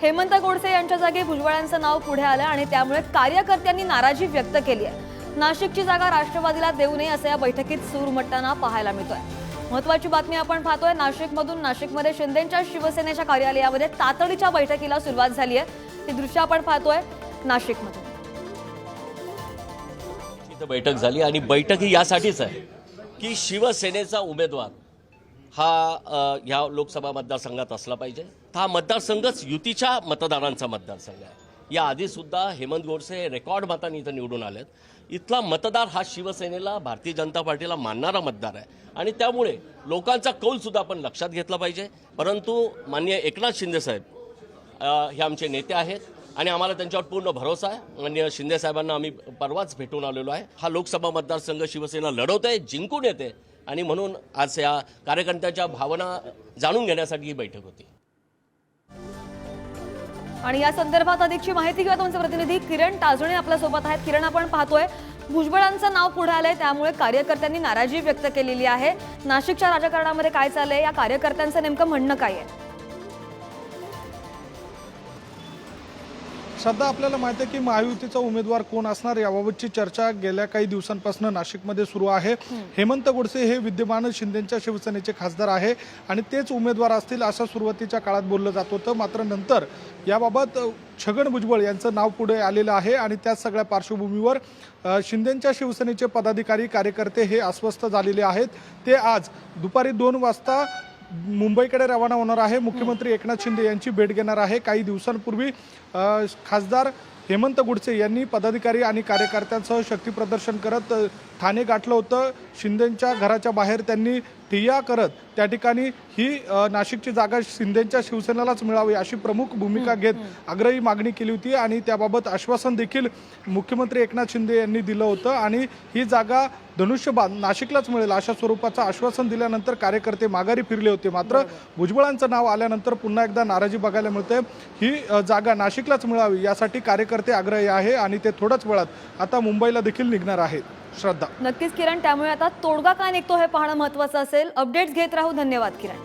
हेमंत गोडसे यांच्या जागी भुजबळांचं नाव पुढे आलं आणि त्यामुळे कार्यकर्त्यांनी नाराजी व्यक्त केली आहे. नाशिकची जागा राष्ट्रवादीला देऊ नये असं या बैठकीत सूर उमटताना पाहायला मिळतोय. महत्वाची बातमी आपण पाहतोय नाशिकमधून नाशिकमध्ये शिंदेच्या शिवसेनेच्या कार्यालयामध्ये तातडीच्या बैठकीला सुरुवात झाली आहे. ती दृश्य आपण पाहतोय नाशिकमधून इथं बैठक झाली आणि बैठक ही यासाठीच आहे की शिवसेनेचा उमेदवार हा ह्या लोकसभा मतदारसंघात असला पाहिजे. हा मतदारसंघच युतीच्या मतदारांचा मतदारसंघ आहे. या आधीसुद्धा हेमंत गोडसे रेकॉर्ड मतांनी इथं निवडून आलेत. इथला मतदार हा शिवसेनेला भारतीय जनता पार्टीला मानणारा मतदार आहे. आणि त्यामुळे लोकांचा कौलसुद्धा आपण लक्षात घेतला पाहिजे. परंतु माननीय एकनाथ शिंदेसाहेब हे आमचे नेते आहेत आणि आम्हाला त्यांच्यावर पूर्ण भरोसा आहे. माननीय शिंदे साहेबांना आम्ही परवाच भेटून आलेलो आहे. हा लोकसभा मतदारसंघ शिवसेना लढवत आहे जिंकून येते. आणि म्हणून आज या कार्यकर्त्यांच्या भावना जाणून घेण्यासाठी ही बैठक होती. आणि या संदर्भात अधिकची माहिती घेऊया तुमचे प्रतिनिधी. किरण ताजणे आपल्यासोबत आहेत. किरण आपण पाहतोय भुजबळांचं नाव पुढे आलंय त्यामुळे कार्यकर्त्यांनी नाराजी व्यक्त केलेली आहे. नाशिकच्या राजकारणामध्ये काय चाललंय? या कार्यकर्त्यांचं नेमकं म्हणणं काय आहे? सध्या आपल्याला माहिती आहे की महायुतीचा उमेदवार कोण असणार याबाबतची चर्चा गेल्या काही दिवसांपासून नाशिकमध्ये सुरू आहे. हेमंत गोडसे हे विद्यमान शिंदेच्या शिवसेनेचे खासदार आहे आणि तेच उमेदवार असतील असं सुरुवातीच्या काळात बोललं जात होतं. मात्र नंतर याबाबत छगन भुजबळ यांचं नाव पुढे आलेलं आहे आणि त्याच सगळ्या पार्श्वभूमीवर शिंदेच्या शिवसेनेचे पदाधिकारी कार्यकर्ते हे अस्वस्थ झालेले आहेत. ते आज दुपारी दोन वाजता मुंबईकडे रवाना होणार आहे. मुख्यमंत्री एकनाथ शिंदे यांची भेट घेणार आहे. काही दिवसांपूर्वी खासदार हेमंत गुडसे यांनी पदाधिकारी आणि कार्यकर्त्यांसह शक्ती प्रदर्शन करत ठाणे गाठलं होतं. शिंदेच्या घराच्या बाहेर त्यांनी ठिय्या करत त्या ठिकाणी ही नाशिकची जागा शिंदेच्या शिवसेनेलाच मिळावी अशी प्रमुख भूमिका घेत आग्रही मागणी केली होती आणि त्याबाबत आश्वासन देखील मुख्यमंत्री एकनाथ शिंदे यांनी दिलं होतं आणि ही जागा धनुष्यबाद नाशिकलाच मिळेल अशा स्वरूपाचं आश्वासन दिल्यानंतर कार्यकर्ते माघारी फिरले होते. मात्र भुजबळांचं नाव आल्यानंतर पुन्हा एकदा नाराजी बघायला मिळते. ही जागा नाशिकलाच मिळावी यासाठी कार्यकर्ते आग्रही आहे आणि ते थोड्याच वेळात आता मुंबईला देखील निघणार आहेत. श्रद्धा. नक्कीच किरण त्यामुळे आता तोडगा काय निघतो हे पाहणं महत्वाचं असेल. अपडेट्स घेत राहू. धन्यवाद किरण.